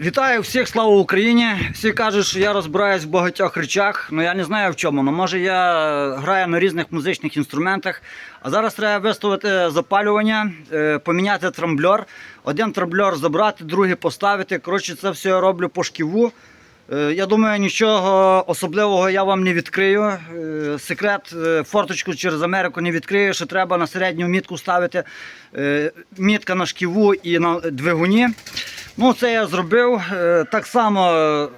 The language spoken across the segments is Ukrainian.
Вітаю всіх, слава Україні! Всі кажуть, що я розбираюсь в багатьох речах, але я не знаю в чому. Ну, може я граю на різних музичних інструментах. А зараз треба виставити запалювання, е, поміняти трамблер. Один трамблер забрати, другий поставити. Коротше, це все я роблю по шківу. Е, Я думаю, нічого особливого я вам не відкрию. Е, Секрет форточку через Америку не відкрию, що треба на середню мітку ставити. Мітка на шківу і на двигуні. Ну, це я зробив. Е, Так само е,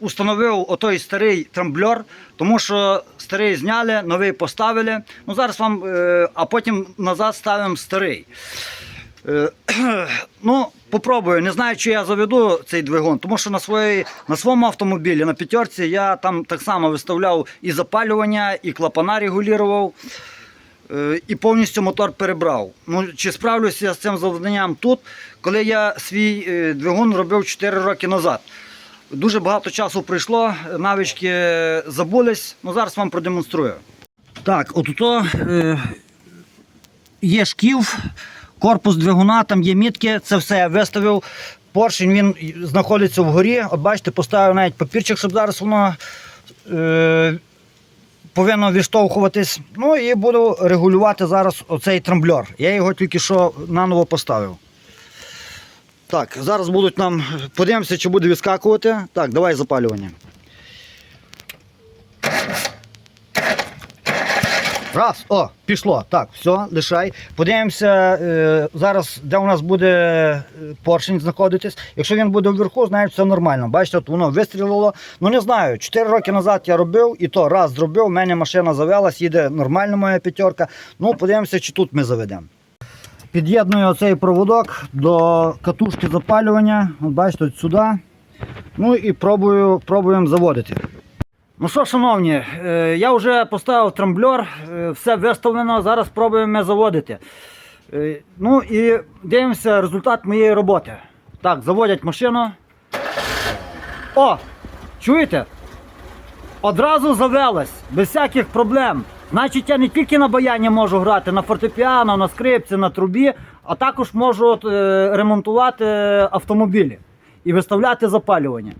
установив отой старий трамблер, тому що старий зняли, новий поставили. Ну, зараз вам, е, а потім назад ставимо старий. Ну, попробую. Не знаю, чи я заведу цей двигун, тому що на, своїй, на своєму автомобілі, на п'ятерці, я там так само виставляв і запалювання, і клапана регулював, і повністю мотор перебрав. Ну, чи справлюся я з цим завданням тут, коли я свій е, двигун робив 4 роки назад. Дуже багато часу пройшло, навички забулись. Ну, зараз вам продемонструю. Так, от е, є шків, корпус двигуна, там є мітки, це все я виставив. Поршень він знаходиться вгорі. От бачите, поставив навіть папірчик, щоб зараз воно е, повинно відштовхуватись. Ну і буду регулювати зараз оцей трамблер. Я його тільки що наново поставив. Так, зараз будуть нам. Подивимося, чи буде відскакувати. Так, давай запалювання. Раз, о, пішло. Так, все, лишай. Подивимося е, зараз, де у нас буде е, поршень знаходитись. Якщо він буде вверху, значить все нормально. Бачите, от воно вистрілило. Ну не знаю, 4 роки назад я робив, і то раз зробив, в мене машина завелась, їде нормально моя п'ятерка. Ну, подивимося, чи тут ми заведемо. Під'єдную оцей проводок до катушки запалювання. От бачите, от сюди. Ну і пробую, пробуємо заводити. Ну що, шановні, е, я вже поставив трамблер, е, все виставлено, зараз пробуємо заводити. Е, Ну і дивимося результат моєї роботи. Так, заводять машину. О! Чуєте? Одразу завелась, без всяких проблем. Значить, я не тільки на баяні можу грати, на фортепіано, на скрипці, на трубі, а також можу ремонтувати автомобілі і виставляти запалювання.